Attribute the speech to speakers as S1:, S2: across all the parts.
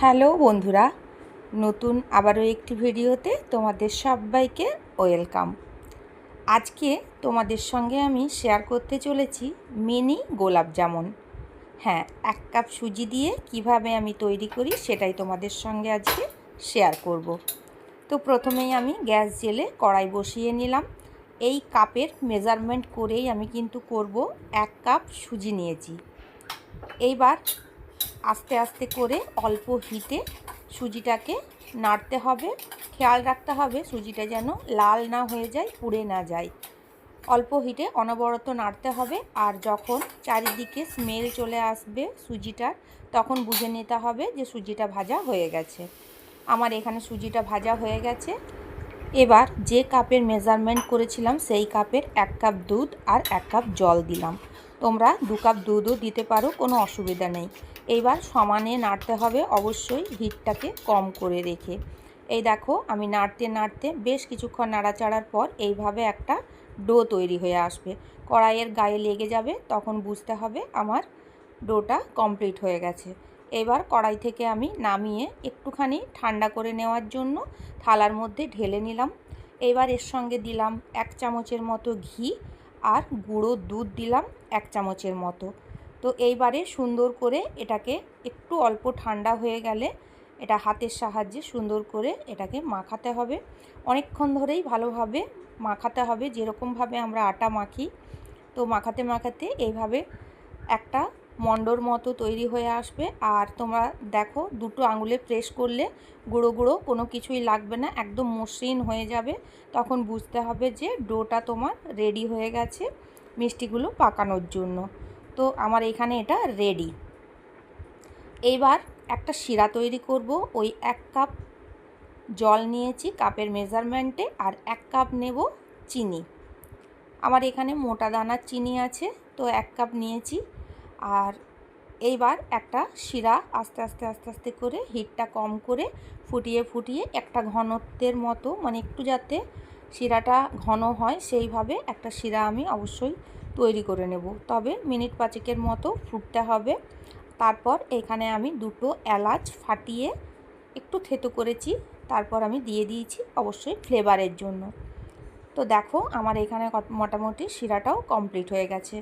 S1: Hello বন্ধুরা, নতুন আবারও একটি ভিডিওতে তোমাদের সবাইকে ওয়েলকাম। আজকে তোমাদের সঙ্গে আমি শেয়ার করতে চলেছি মিনি গোলাপ জামুন। হ্যাঁ এক কাপ সুজি দিয়ে কীভাবে আমি তৈরি করি সেটাই তোমাদের সঙ্গে আজকে শেয়ার করব। তো প্রথমেই আমি গ্যাস জেলে কড়াই বসিয়ে নিলাম। এই কাপের মেজারমেন্ট করেই আমি কিন্তু করব এক কাপ সুজি নিয়েছি। এইবার আস্তে আস্তে করে অল্প হিটে সুজিটাকে নাড়তে হবে। খেয়াল রাখতে হবে সুজিটা যেন লাল না হয়ে যায়, পুড়ে না যায়। অল্প হিটে অনবরত নাড়তে হবে আর যখন চারিদিকে স্মেল চলে আসবে সুজিটার, তখন বুঝে নিতে হবে যে সুজিটা ভাজা হয়ে গেছে। আমার এখানে সুজিটা ভাজা হয়ে গেছে। এবার যে কাপের মেজারমেন্ট করেছিলাম, সেই কাপের এক কাপ দুধ আর এক কাপ জল দিলাম। তোমরা দু কাপ দুধও দিতে পারো, কোনো অসুবিধা নেই। এইবার সমানে নাড়তে হবে, অবশ্যই হিটটাকে কম করে রেখে। এই দেখো, আমি নাড়তে নাড়তে বেশ কিছুক্ষণ নাড়াচাড়ার পর এইভাবে একটা ডো তৈরি হয়ে আসবে। কড়াইয়ের গায়ে লেগে যাবে, তখন বুঝতে হবে আমার ডোটা কমপ্লিট হয়ে গেছে। এবার কড়াই থেকে আমি নামিয়ে একটুখানি ঠান্ডা করে নেওয়ার জন্য থালার মধ্যে ঢেলে নিলাম। এবার এর সঙ্গে দিলাম এক চামচের মতো ঘি আর গুঁড়ো দুধ দিলাম এক চামচের মতো। তো এইবারে সুন্দর করে এটাকে একটু অল্প ঠান্ডা হয়ে গেলে এটা হাতের সাহায্যে সুন্দর করে এটাকে মাখাতে হবে। অনেকক্ষণ ধরেই ভালোভাবে মাখাতে হবে, যেরকমভাবে আমরা আটা মাখি। তো মাখাতে মাখাতে এইভাবে একটা মন্ডর মতো তৈরি হয়ে আসবে। আর তোমরা দেখো দুটো আঙুলে প্রেস করলে গুঁড়ো গুঁড়ো কোনো কিছুই লাগবে না, একদম মসৃণ হয়ে যাবে। তখন বুঝতে হবে যে ডোটা তোমার রেডি হয়ে গেছে মিষ্টিগুলো পাকানোর জন্য। তো আমার এখানে এটা রেডি এইবার একটা শিরা তৈরি করব, ওই এক কাপ জল নিয়েছি কাপের মেজারমেন্টে আর এক কাপ নেব চিনি। আমার এখানে মোটা দানার চিনি আছে, তো এক কাপ নিয়েছি। আর এইবার একটা শিরা আস্তে আস্তে আস্তে আস্তে করে হিটটা কম করে ফুটিয়ে ফুটিয়ে একটা ঘনত্বের মতো মানে একটু যাতে শিরাটা ঘন হয়, সেইভাবে একটা শিরা আমি অবশ্যই তৈরি করে নেব। তবে মিনিট পাঁচেকের মতো ফুটতে হবে। তারপর এখানে আমি দুটো এলাচ ফাটিয়ে একটু থেতো করেছি। তারপর আমি দিয়ে দিয়েছি অবশ্যই ফ্লেভারের জন্য। তো দেখো আমার এখানে মোটামুটি শিরাটাও কমপ্লিট হয়ে গেছে।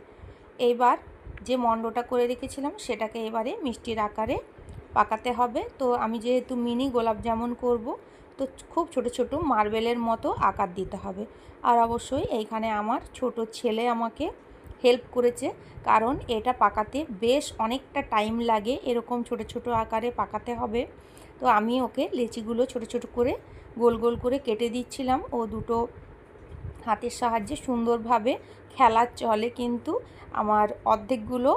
S1: এইবার যে মণ্ডটা করে রেখেছিলাম সেটাকে এবারে মিষ্টির আকারে পাকাতে হবে। তো আমি যেহেতু মিনি গোলাপ জামুন করব, তো খুব ছোট ছোট মার্বেলের মতো আকার দিতে হবে। আর অবশ্যই এইখানে আমার ছোট ছেলে আমাকে হেল্প করেছে। কারণ এটা পাকাতে বেশ অনেকটা টাইম লাগে, এরকম ছোট ছোট আকারে পাকাতে হবে। তো আমি ওকে লেচিগুলো ছোট ছোট করে গোল গোল করে কেটে দিচ্ছিলাম। ও দুটো হাতের সাহায্যে সুন্দরভাবে খেলার চলে কিন্তু আমার অর্ধেকগুলো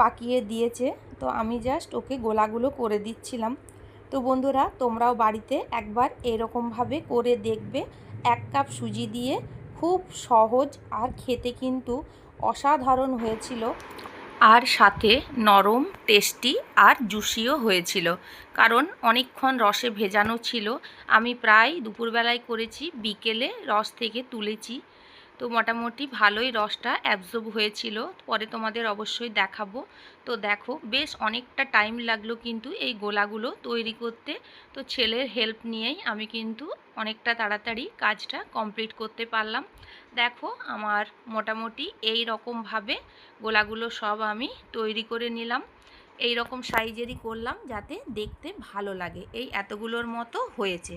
S1: পাকিয়ে দিয়েছে। তো আমি জাস্ট ওকে গোলাগুলো করে দিচ্ছিলাম। তো বন্ধুরা, তোমরাও বাড়িতে একবার এরকমভাবে করে দেখবে। এক কাপ সুজি দিয়ে খুব সহজ আর খেতে কিন্তু অসাধারণ হয়েছিল। আর সাথে নরম, টেস্টি আর জুসিও হয়েছিল। কারণ অনেকক্ষণ রসে ভেজানো ছিল। আমি প্রায় দুপুরবেলায় করেছি, বিকেলে রস থেকে তুলেছি। তো মোটামুটি ভালোই রসটা অ্যাবজর্ব হয়েছিল। পরে তোমাদের অবশ্যই দেখাবো। তো দেখো, বেশ অনেকটা টাইম লাগল কিন্তু এই গোলাগুলো তৈরি করতে। তো ছেলের হেল্প নিয়েই আমি কিন্তু অনেকটা তাড়াতাড়ি কাজটা কমপ্লিট করতে পারলাম। দেখো, আমার মোটামুটি এই রকমভাবে গোলাগুলো সব আমি তৈরি করে নিলাম। এই রকম সাইজেরই করলাম যাতে দেখতে ভালো লাগে। এই এতগুলোর মতো হয়েছে।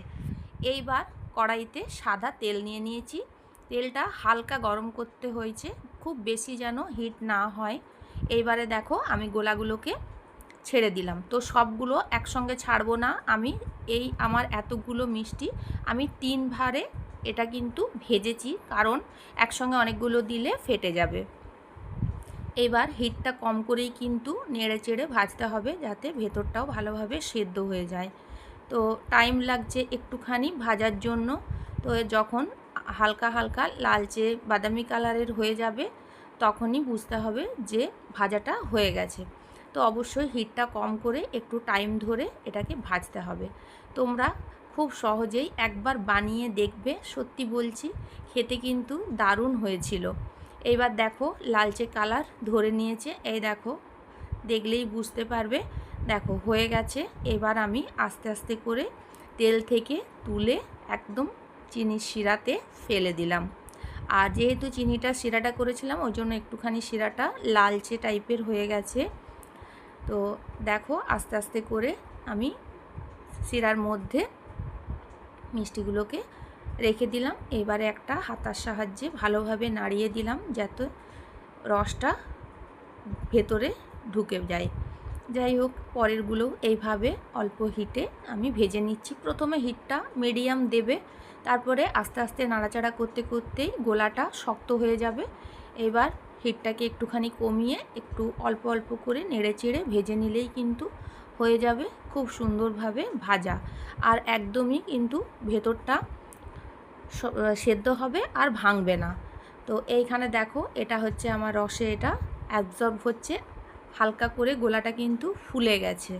S1: এইবার কড়াইতে সাদা তেল নিয়ে নিয়েছি। তেলটা হালকা গরম করতে হয়েছে, খুব বেশি যেন হিট না হয়। এইবারে দেখো আমি গোলাগুলোকে ছেড়ে দিলাম। তো সবগুলো একসঙ্গে ছাড়বো না আমি, এই আমার এতগুলো মিষ্টি, আমি তিন ভারে এটা কিন্তু ভেজেছি কারণ একসঙ্গে অনেকগুলো দিলে ফেটে যাবে। এবার হিটটা কম করেই কিন্তু নেড়ে চেড়ে ভাজতে হবে যাতে ভেতরটাও ভালোভাবে সেদ্ধ হয়ে যায়। তো টাইম লাগছে একটুখানি ভাজার জন্য। তো যখন হালকা হালকা লালচে বাদামি কালারের হয়ে যাবে, তখনই বুঝতে হবে যে ভাজাটা হয়ে গেছে। তো অবশ্যই হিটটা কম করে একটু টাইম ধরে এটাকে ভাজতে হবে। তোমরা খুব সহজেই একবার বানিয়ে দেখবে, সত্যি বলছি, খেতে কিন্তু দারুণ হয়েছিল। এইবার দেখো লালচে কালার ধরে নিয়েছে, এই দেখো, দেখলেই বুঝতে পারবে। দেখো, হয়ে গেছে, এবার আমি আস্তে আস্তে করে তেল থেকে তুলে একদম চিনির শিরাতে ফেলে দিলাম। আর যেহেতু চিনিটা শিরাটা করেছিলাম, ওই জন্য একটুখানি শিরাটা লালচে টাইপের হয়ে গেছে। তো দেখো, আস্তে আস্তে করে আমি শিরার মধ্যে মিষ্টিগুলোকে রেখে দিলাম। এবারে একটা হাতার সাহায্যে ভালোভাবে নাড়িয়ে দিলাম, যাতে রসটা ভেতরে ঢুকে যায়। যাই হোক, পরেরগুলো এইভাবে অল্প হিটে আমি ভেজে নিচ্ছি। প্রথমে হিটটা মিডিয়াম দেবে, তারপরে আস্তে আস্তে নাড়াচাড়া করতে করতেই গোলাটা শক্ত হয়ে যাবে। এবার হিটটাকে একটুখানি কমিয়ে একটু অল্প অল্প করে নেড়ে চেড়ে ভেজে নিলেই কিন্তু হয়ে যাবে খুব সুন্দরভাবে ভাজা। আর একদমই কিন্তু ভেতরটা সেদ্ধ হবে আর ভাঙবে না। তো এইখানে দেখো, এটা হচ্ছে আমার রসে এটা অ্যাবজর্ব হচ্ছে। হালকা করে গোলাটা কিন্তু ফুলে গেছে।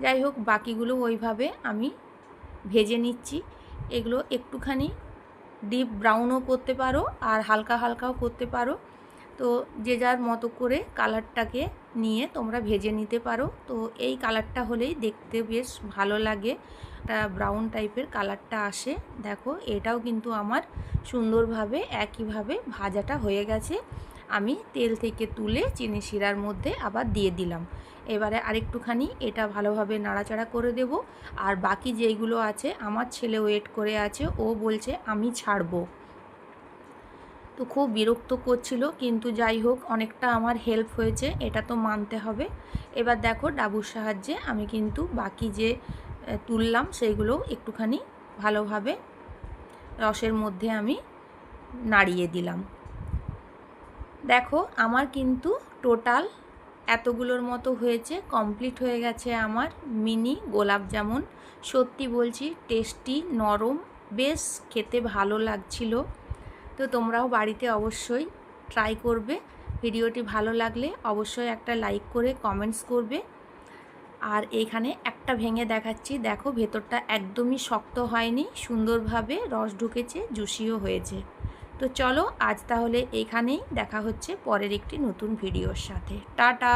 S1: যাই হোক, বাকিগুলো ওইভাবে আমি ভেজে নিচ্ছি। এগুলো একটুখানি ডিপ ব্রাউনও করতে পারো আর হালকা হালকাও করতে পারো। তো যে যার মতো করে কালারটাকে নিয়ে তোমরা ভেজে নিতে পারো। তো এই কালারটা হলেই দেখতে বেশ ভালো লাগে। একটা ব্রাউন টাইপের কালারটা আসে। দেখো, এটাও কিন্তু আমার সুন্দরভাবে, একইভাবে ভাজাটা হয়ে গেছে। আমি তেল থেকে তুলে চিনি শিরার মধ্যে আবার দিয়ে দিলাম। এবারে আরেকটুখানি এটা ভালোভাবে নাড়াচাড়া করে দেব। আর বাকি যেইগুলো আছে, আমার ছেলে ওয়েট করে আছে, ও বলছে আমি ছাড়বো। তো খুব বিরক্ত করছিল, কিন্তু যাই হোক, অনেকটা আমার হেল্প হয়েছে, এটা তো মানতে হবে। এবার দেখো ডাবুর সাহায্যে আমি কিন্তু বাকি যে তুললাম, সেইগুলো একটুখানি ভালোভাবে রসের মধ্যে আমি নাড়িয়ে দিলাম। দেখো, আমার কিন্তু টোটাল এতগুলোর মতো হয়েছে কমপ্লিট হয়ে গেছে আমার মিনি গোলাপ জামুন। সত্যি বলছি টেস্টি নরম, বেশ খেতে ভালো লাগছিল। তো তোমরাও বাড়িতে অবশ্যই ট্রাই করবে। ভিডিওটি ভালো লাগলে অবশ্যই একটা লাইক করে কমেন্টস করবে। আর এইখানে একটা ভেঙে দেখাচ্ছি, দেখো ভেতরটা একদমই শক্ত হয়নি, সুন্দরভাবে রস ঢুকেছে, জুসিও হয়েছে। তো চলো আজ তাহলে এখানেই দেখা হচ্ছে পরের একটি নতুন ভিডিওর সাথে। টাটা!